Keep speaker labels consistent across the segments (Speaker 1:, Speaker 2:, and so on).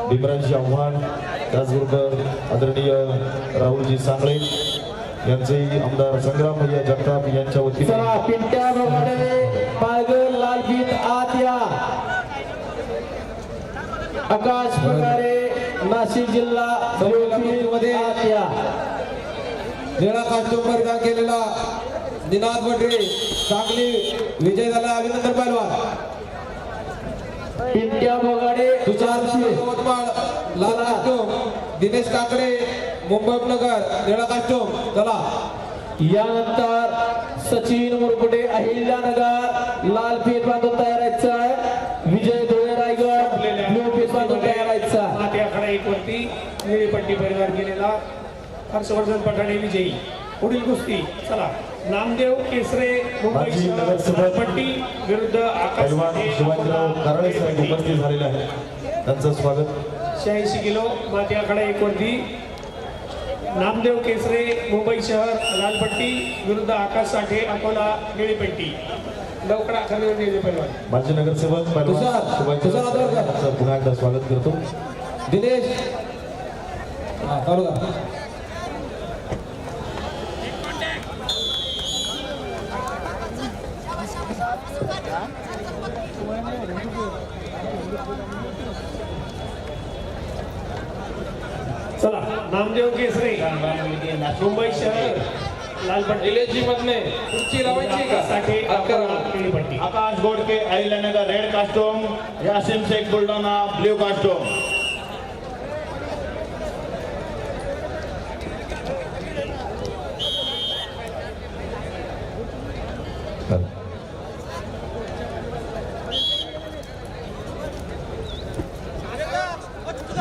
Speaker 1: भीमराजी आव्हाड त्याचबरोबर आदरणीय राहुलजी सांगळे यांचे आमदार संग्राम भैया जगताप यांच्या वतीने.
Speaker 2: आकाश पगारे नाशिक जिल्हा मध्ये आत या.
Speaker 3: निळा कास्टूम परिधान केलेला निनाद वडरे सांगली विजय झाला अभिनंदन पैलवान
Speaker 2: पिंट्या बघाडे
Speaker 3: तुषार यवतमाळ लाल कास्टूम दिनेश काकडे मुंबई उपनगर निळा कास्टूम चला.
Speaker 2: यानंतर सचिन मुरकुटे अहिल्यानगर लाल पीठ बांधून तयार व्हायचं आहे. विजय धुळे रायगड ब्लू पीठ बांधून तयार व्हायचं आहे.
Speaker 4: माती आखाडा एक वरती निळी पट्टी परिवार केलेला हर्षवर्धन पठाणे विजयी. पुढील कुस्ती चला. नामदेव केसरे मुंबई पट्टी विरुद्ध आकाश
Speaker 1: शिवाजीराव
Speaker 4: अकोला,
Speaker 1: कारळे साहेब
Speaker 4: निळी
Speaker 1: उपस्थित झालेले आहेत. त्यांचं स्वागत.
Speaker 4: पट्टी. शहाऐंशी किलो माती आखाडा एक वरती. नामदेव केसरे मुंबई शहर लालपट्टी विरुद्ध आकाश साठे अकोला निळीपट्टी. लवकर पहिलवान
Speaker 1: माजी नगरसेवक पुन्हा एकदा स्वागत करतो.
Speaker 3: दिनेश. हा चालू
Speaker 4: नामदेव केसरे. मुंबई शहर लालपट्टी.
Speaker 3: निलेशजी मधने खुर्ची लावायची का?
Speaker 4: साठी. निळीपट्टी
Speaker 5: Akash Godke Ahilyanagar red costume Yasin Shaikh Buldhana blue costume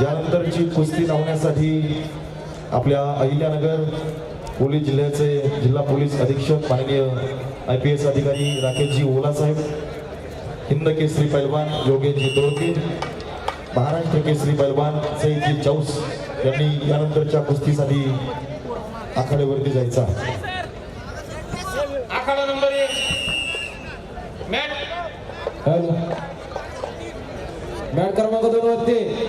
Speaker 1: यानंतरची कुस्ती लावण्यासाठी आपल्या अहिल्यानगर पोलीस जिल्ह्याचे जिल्हा पोलीस अधीक्षक माननीय आय पी एस अधिकारी राकेशजी ओला साहेब हिंद केसरी पैलवान योगेशजी दोडके महाराष्ट्र केसरी पैलवान सईदजी चौस यांनी यानंतरच्या कुस्तीसाठी आखाड्यावरती जायचा.
Speaker 3: आखाडा नंबर एक. मॅट क्रमांक दोन वरती.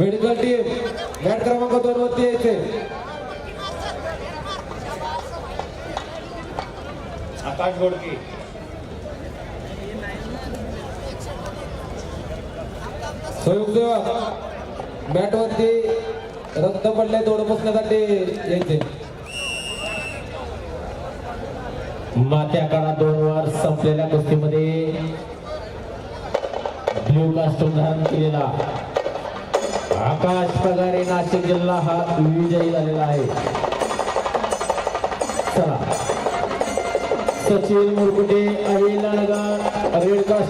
Speaker 3: मेडिकल टीम मॅट क्रमांक दोन वरती यायचे
Speaker 5: आकाश गोडके.
Speaker 3: स्वयंसेवक मॅट वरती रक्त पडले तोड पुसण्यासाठी यायचे.
Speaker 2: मात्या काळात दोन वर संपलेल्या कुस्तीमध्ये ब्ल्यू कास्टूम धारण केलेला. आकाश पगारे नाशिक जिल्हा हा विजयी झालेला आहे. चला. सचिन मुरकुटे अहिल्यानगर रेडकास्ट.